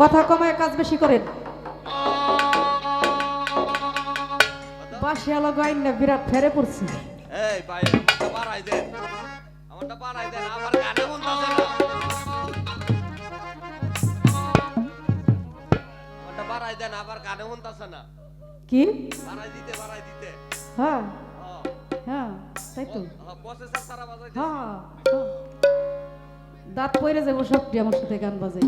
কথা কমায় কাজ বেশি করেন। বাসি আলো গাইন না বিরাট ফেরে পড়ছি। এই ভাই বাড়াই দেন। আমারটা বাড়াই দেন আমার গানে মন আছে না। আমারটা বাড়াই দেন আবার গানে মন আছে না। কি? বাড়াই দিতে বাড়াই দিতে। হ্যাঁ। তাই তো। প্রসেসর সারা বাজাই। দাঁত পইরে যাব সবটি আমার সাথে গান বাজাই।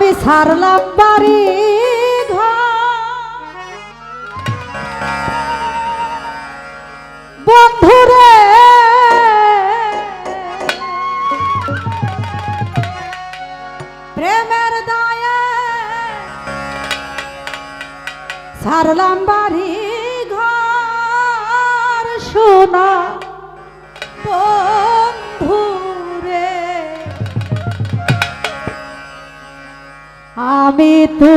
আমি সারলাম বাড়ি। আমি তো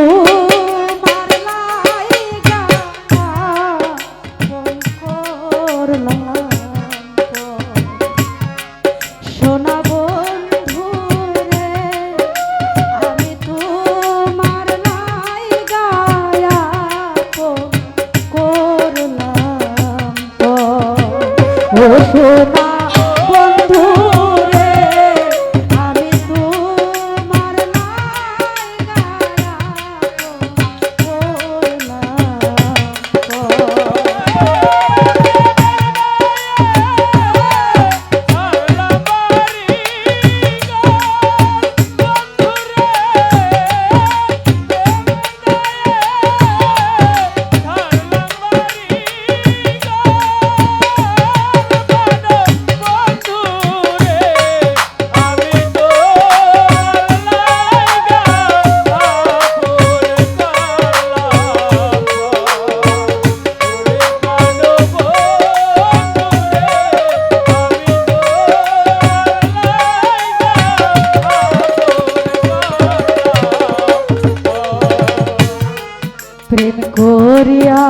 প্রেম করিয়া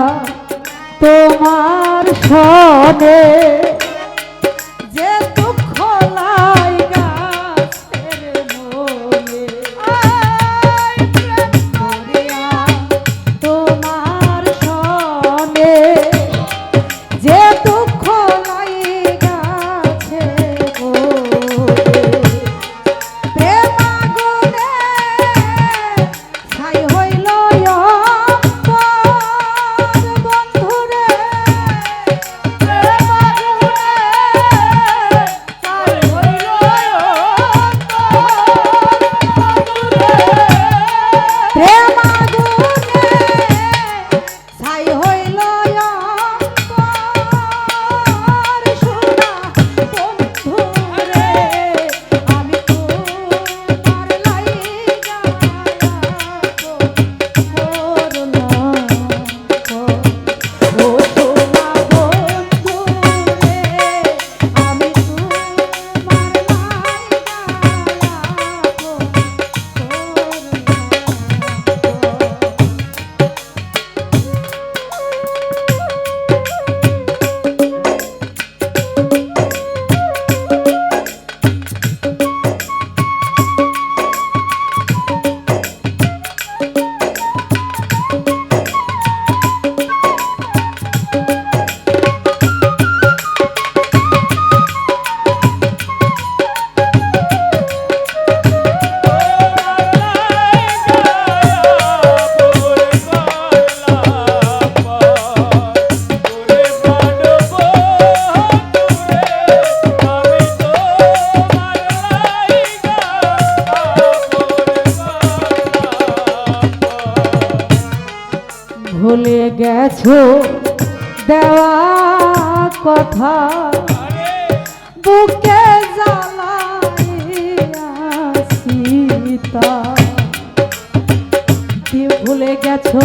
তোমার সনে গেছো দেওয়া কথা। বুকে জ্বালাইয়া সীতা। ভুলে গেছো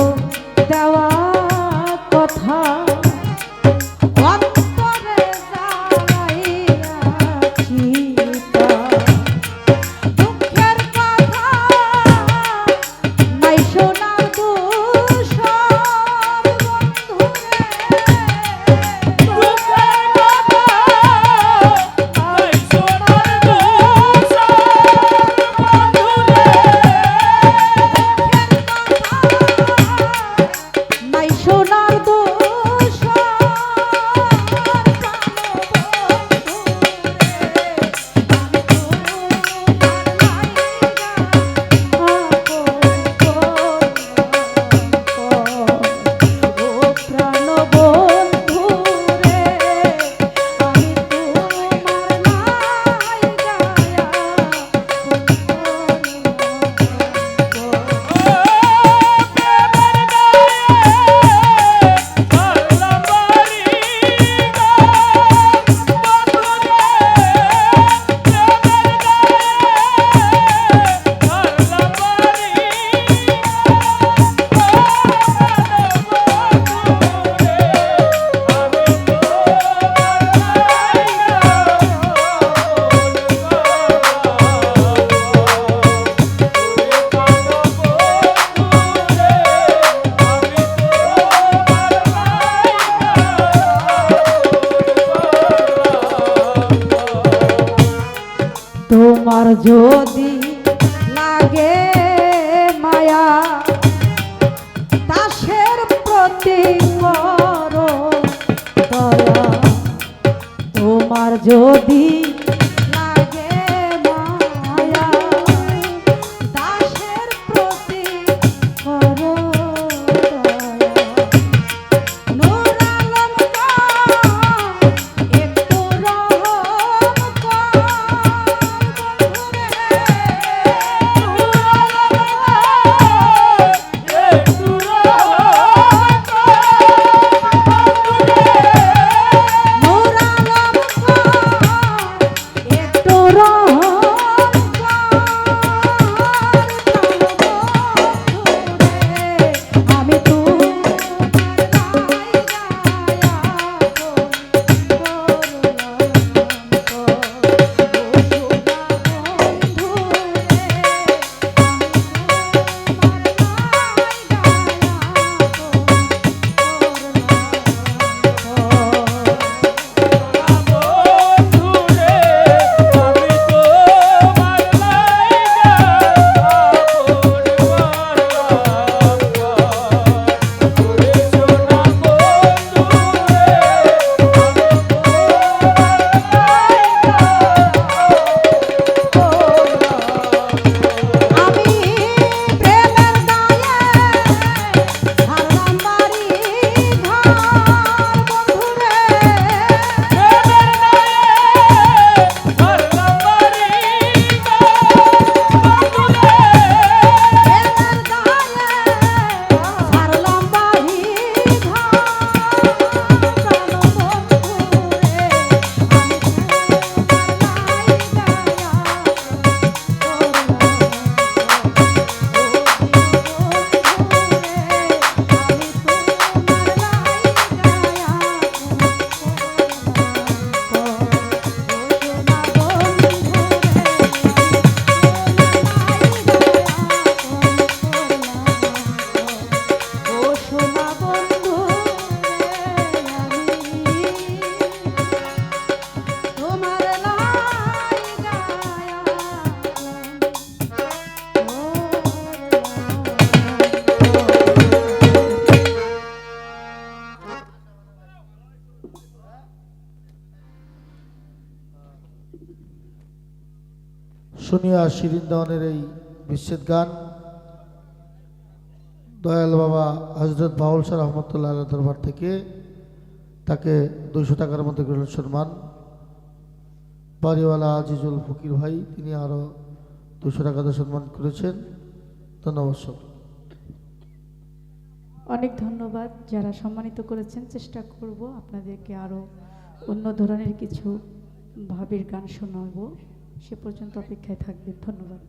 আর যদি শুনিয়া শিরিন দেওয়ানের এই বিচ্ছেদ গান। দয়াল বাবা হজরত বাউল শাহ রহমতুল্লাহ দরবার থেকে তাকে দুইশো টাকার মধ্যে গ্রহণ সম্মান। বাড়িওয়ালা আজিজুল ফকির ভাই, তিনি আরও দুশো টাকা দিয়ে সম্মান করেছেন। ধন্যবাদ সব অনেক ধন্যবাদ যারা সম্মানিত করেছেন। চেষ্টা করব আপনাদেরকে আরও অন্য ধরনের কিছু ভাবের গান শোনাবো। সে পর্যন্ত অপেক্ষায় থাকবে। ধন্যবাদ।